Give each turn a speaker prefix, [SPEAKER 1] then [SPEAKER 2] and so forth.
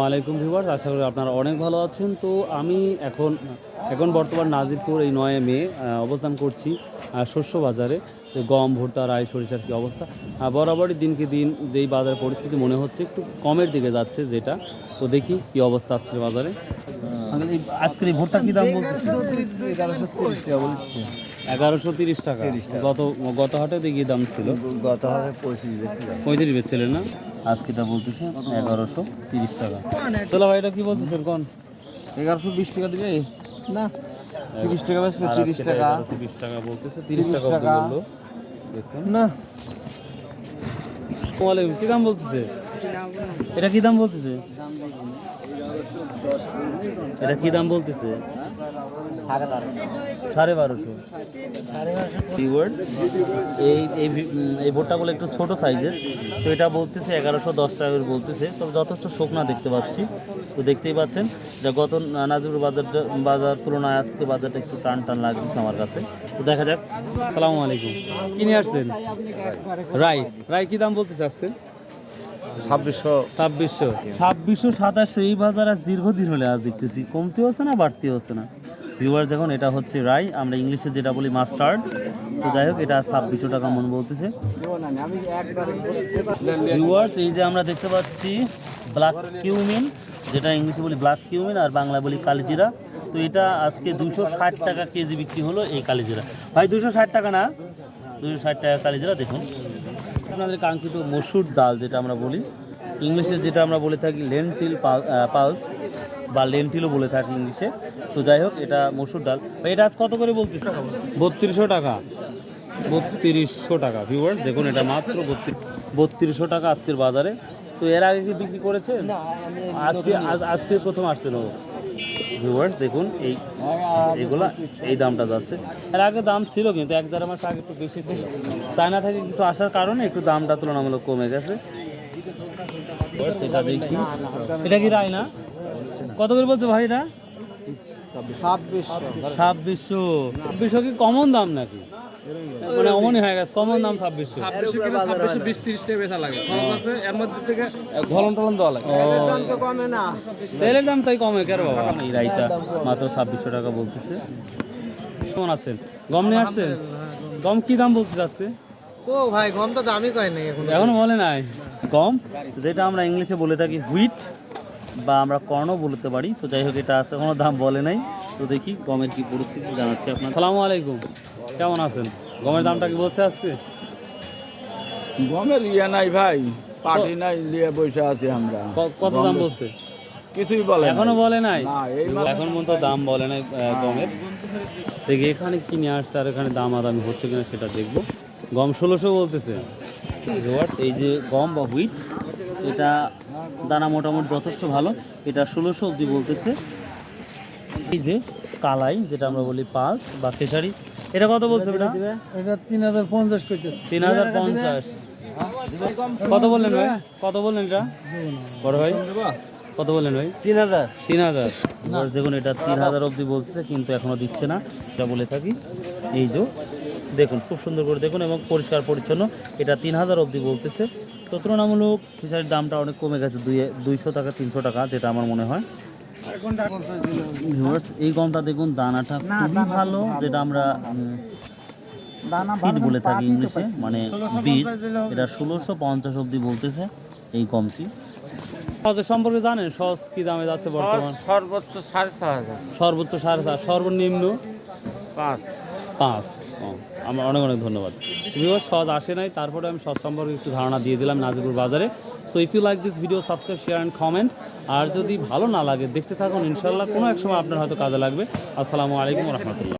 [SPEAKER 1] ওয়ালাইকুম ভিউয়ার্স আশা করি আপনারা অনেক ভালো আছেন। তো আমি এখন এখন বর্তমান নাজিরপুর এই নয় মে অবস্থান করছি শস্য বাজারে তো গম ভুট্টা রাই সরিষার কী অবস্থা? বরাবরই দিনকে দিন যেই বাজারের পরিস্থিতি মনে হচ্ছে একটু কমের দিকে যাচ্ছে যেটা। তো দেখি কি অবস্থা আজকের বাজারে। আজকের ভুট্টা কী দাম
[SPEAKER 2] বলছে।
[SPEAKER 1] এগারোশো তিরিশ টাকা। গত গত হাটে দেখি দাম ছিল।
[SPEAKER 2] গত হাজার পঁয়ত্রিশ বেশি
[SPEAKER 1] পঁয়ত্রিশ বেচছিলেন না? আজকে তা বলতেছে এগারোশো তিরিশ টাকা। তোলা ভাই এটা কি বলতেছেন কোন?
[SPEAKER 2] এগারোশো বিশ টাকা দিবে? না। তিরিশ টাকা বেশি তিরিশ টাকা।
[SPEAKER 1] বিশ টাকা বলতেছে তিরিশ টাকা। দেখুন।
[SPEAKER 2] না।
[SPEAKER 1] ওয়ালাইকুম কি দাম বলতেছে? এটা কি দাম বলতেছে? এটা কি দাম বলতেছে? সাড়ে বারোশো। এই এই ভুট্টাগুলো একটু ছোট সাইজের, তো এটা বলতেছে এগারোশো দশ টাকা বলতেছে, তবে যথেষ্ট শুকনা দেখতে পাচ্ছি। তো দেখতেই পাচ্ছেন যে গত নাজিপুর বাজারটা বাজার তুলনায় আজকে বাজারটা একটু টান টান লাগছে আমার কাছে। তো দেখা যাক। সালামু আলাইকুম। কি নিয়ে আসছেন? রাই রাই কি দাম বলতে চাচ্ছেন?
[SPEAKER 2] ছাব্বিশশো।
[SPEAKER 1] এই বাজার আজ দীর্ঘদিন হলে আজ দেখতেছি। হচ্ছে না হচ্ছে না? দেখুন, এটা হচ্ছে আমরা ইংলিশে যেটা বলি মাস্টার্ড। তো যাই হোক, এটা ছাব্বিশশো টাকা মন বলতেছে। এই যে আমরা দেখতে পাচ্ছি ব্ল্যাক কিউমিন, যেটা ইংলিশে বলি ব্ল্যাক কিউমিন আর বাংলা বলি কালিজিরা। তো এটা আজকে দুশো ষাট টাকা কেজি বিক্রি হলো এই কালিজিরা। ভাই, দুশো ষাট টাকা না? দুশো ষাট টাকা কালিজিরা, দেখুন। আপনাদের কাঙ্ক্ষিত মসুর ডাল যেটা আমরা বলি ইংলিশে যেটা আমরা বলে থাকি লেন্টিল পালস বা লেন্টিলও বলে থাকি ইংলিশে। তো যাই হোক এটা মসুর ডাল। এটা আজ কত করে বলতেছে বত্রিশশো টাকা। বত্রিশশো টাকা ভিউয়ার্স দেখুন এটা মাত্র বত্রিশ বত্রিশশো টাকা আজকের বাজারে। তো এর আগে কি বিক্রি করেছেন? আজকে আজ- আজকে প্রথম আসছেন ও ভিউয়ার্স দেখুন এই এগুলা এই দামটা যাচ্ছে। এর আগে দাম ছিল কিন্তু এক দেড় মাস আগে একটু বেশি ছিল। চায়না থেকে কিছু আসার কারণে একটু দামটা তুলনামূলক কমে গেছে। এটা দেখি। এটা কি রায় না কত করে বলছো ভাই এটা?
[SPEAKER 2] ছাব্বিশশো।
[SPEAKER 1] ছাব্বিশশো। ছাব্বিশশো কি কমন দাম নাকি? মানে অমনই হয়ে গেছে কমন দাম ছাব্বিশশো।
[SPEAKER 3] বিশ তিরিশ টাকা বেচা লাগে। খরচ আছে এর মধ্যে থেকে ঘলন টলন দেওয়া লাগে।
[SPEAKER 2] কমে না।
[SPEAKER 1] তেলের দাম তাই কমে কেন বাবা? এই রাইটা মাত্র ছাব্বিশশো টাকা বলতেছে। কেমন আছেন? গম নিয়ে আসছেন? গম কি দাম বলতে যাচ্ছে
[SPEAKER 2] ও ভাই গম তো দামই কয় নাই এখন।
[SPEAKER 1] এখনও বলে নাই। গম যেটা আমরা ইংলিশে বলে থাকি হুইট বা আমরা কর্ণও বলতে পারি। তো যাই হোক এটা আছে কোনো দাম বলে নাই। তো দেখি গমের কি পরিস্থিতি জানাচ্ছি আপনার সালামু আলাইকুম। কেমন আছেন? গমের দামটা কি বলছে আজকে?
[SPEAKER 3] গমের ইয়ে নাই ভাই পার্টি নাই নিয়ে বসে আছি আমরা।
[SPEAKER 1] কত দাম বলছে?
[SPEAKER 3] কিছুই বলে
[SPEAKER 1] এখনও বলে নাই? এখন পর্যন্ত দাম বলে নাই গমের। দেখি এখানে কি নিয়ে আসছে আর এখানে দাম আদামি হচ্ছে কিনা সেটা দেখব। গম ষোলোশো বলতেছে। এই যে গম বা হুইট এটা দানা মোটামুটি যথেষ্ট ভালো। এটা ষোলোশো অবধি বলতেছে। এই যে কালাই যেটা আমরা বলি পালস বা খেসারি এটা কত বলছো এটা
[SPEAKER 2] এটা তিন হাজার পঞ্চাশ
[SPEAKER 1] তিন হাজার পঞ্চাশ। কত বললেন ভাই? কত বললেন এটা? বড় ভাই? কত বললেন ভাই?
[SPEAKER 2] তিন হাজার।
[SPEAKER 1] তিন হাজার। দেখুন এটা তিন হাজার অবধি বলতেছে কিন্তু এখনও দিচ্ছে না। এটা বলে থাকি। এই যে দেখুন খুব সুন্দর করে দেখুন এবং পরিষ্কার পরিচ্ছন্ন। এটা তিন হাজার অবধি বলতেছে। তো তুলনামূলক ফিশারির দামটা অনেক কমে গেছে দুই দুইশো টাকা তিনশো টাকা যেটা আমার মনে হয়। Viewers, এই গমটা দেখুন দানাটা খুবই ভালো যেটা আমরা সিড বলে থাকি ইংলিশে মানে বীজ এটা ষোলোশো পঞ্চাশ অবধি বলতেছে এই গমটি। সহজের সম্পর্কে জানেন? সহজ কি দামে যাচ্ছে বর্তমান?
[SPEAKER 2] সর্বোচ্চ সাড়ে ছ হাজার।
[SPEAKER 1] সর্বোচ্চ সাড়ে চার সর্বনিম্ন?
[SPEAKER 2] পাঁচ।
[SPEAKER 1] পাঁচ। আমার অনেক অনেক ধন্যবাদ। ভিউয়ার সহজ আসে নাই। তারপরে আমি সহজ সম্পর্কে একটু ধারণা দিয়ে দিলাম নাজিপুর বাজারে। So if you like this video subscribe share and comment আর যদি ভালো না লাগে, দেখতে থাকুন ইনশাল্লাহ কোনো এক সময় আপনার হয়তো কাজে লাগবে। আসসালামু আলাইকুম রহমতুল্লাহ।